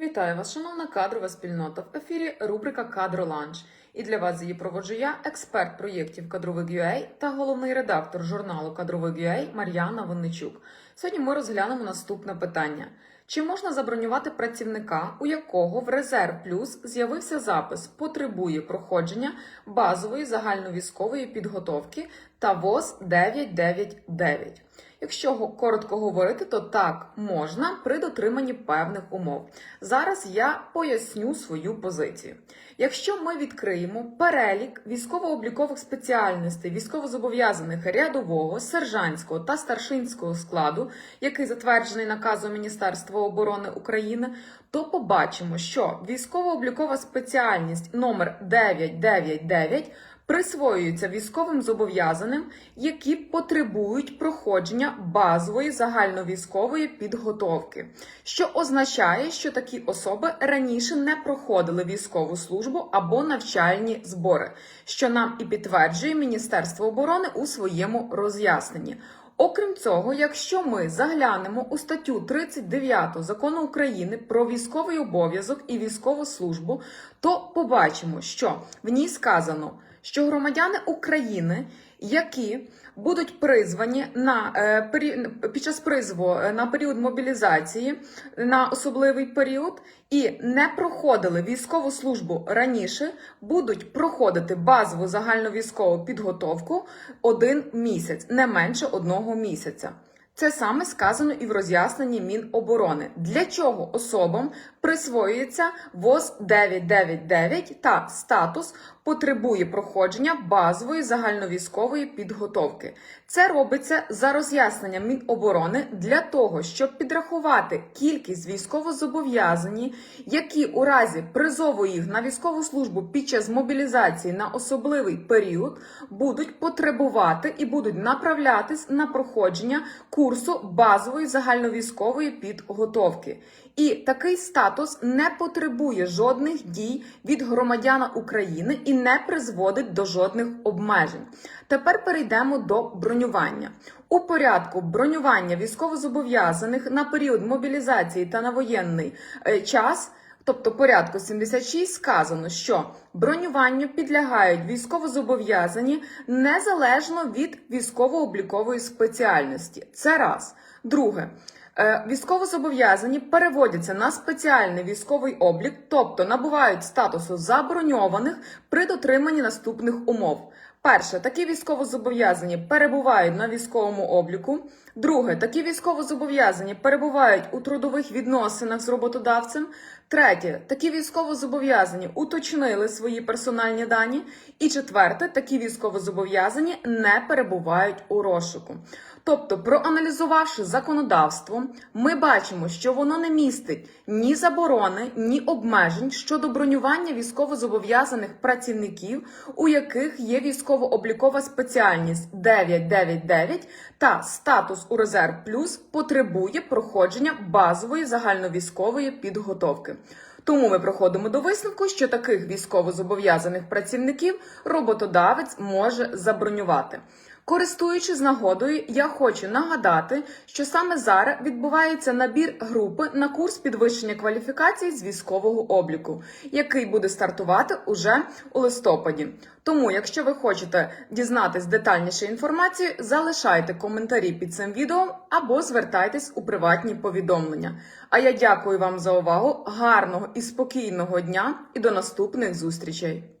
Вітаю вас, шановна кадрова спільнота. В ефірі рубрика Кадроланч. І для вас її проводжу я, експерт проєктів кадровик UA та головний редактор журналу Кадровик UA Мар'яна Винничук. Сьогодні ми розглянемо наступне питання: чи можна забронювати працівника, у якого в резерв плюс з'явився запис потребує проходження базової загальновійськової підготовки та ВОЗ 999? Якщо коротко говорити, то так можна при дотриманні певних умов. Зараз я поясню свою позицію. Якщо ми відкриємо перелік військово-облікових спеціальностей військовозобов'язаних рядового, сержантського та старшинського складу, який затверджений наказом Міністерства оборони України, то побачимо, що військово-облікова спеціальність номер 999 присвоюються військовим зобов'язаним, які потребують проходження базової загальновійськової підготовки, що означає, що такі особи раніше не проходили військову службу або навчальні збори, що нам і підтверджує Міністерство оборони у своєму роз'ясненні. Окрім цього, якщо ми заглянемо у статтю 39 закону України про військовий обов'язок і військову службу, то побачимо, що в ній сказано, що громадяни України, які будуть призвані на е, під час призову е, на період мобілізації на особливий період і не проходили військову службу раніше, будуть проходити базову загальновійськову підготовку один місяць, не менше одного місяця. Це саме сказано і в роз'ясненні Міноборони. Для чого особам присвоюється ВОЗ 999 та статус потребує проходження базової загальновійськової підготовки. Це робиться за роз'ясненням Міноборони для того, щоб підрахувати кількість військовозобов'язані, які у разі призову їх на військову службу під час мобілізації на особливий період будуть потребувати і будуть направлятись на проходження курсу базової загальновійськової підготовки. І такий статус не потребує жодних дій від громадяна України і не призводить до жодних обмежень. Тепер перейдемо до бронювання. У порядку бронювання військовозобов'язаних на період мобілізації та на воєнний е, час. Тобто порядку 76 сказано, що бронюванню підлягають військовозобов'язані незалежно від військово-облікової спеціальності. Це раз. Друге. Е, Військовозобов'язані переводяться на спеціальний військовий облік, тобто набувають статусу заброньованих при дотриманні наступних умов. Перше, такі військовозобов'язані перебувають на військовому обліку. Друге, такі військовозобов'язані перебувають у трудових відносинах з роботодавцем. Третє, такі військовозобов'язані уточнили свої персональні дані. І четверте, такі військовозобов'язані не перебувають у розшуку. Тобто, проаналізувавши законодавство, ми бачимо, що воно не містить ні заборони, ні обмежень щодо бронювання військовозобов'язаних працівників, у яких є військово-облікова спеціальність 999 та статус у резерв плюс потребує проходження базової загальновійськової підготовки. Тому ми проходимо до висновку, що таких військовозобов'язаних працівників роботодавець може забронювати. Користуючись нагодою, я хочу нагадати, що саме зараз відбувається набір групи на курс підвищення кваліфікації з військового обліку, який буде стартувати уже у листопаді. Тому, якщо ви хочете дізнатись детальніше інформацію, залишайте коментарі під цим відео або звертайтесь у приватні повідомлення. А я дякую вам за увагу, гарного і спокійного дня і до наступних зустрічей!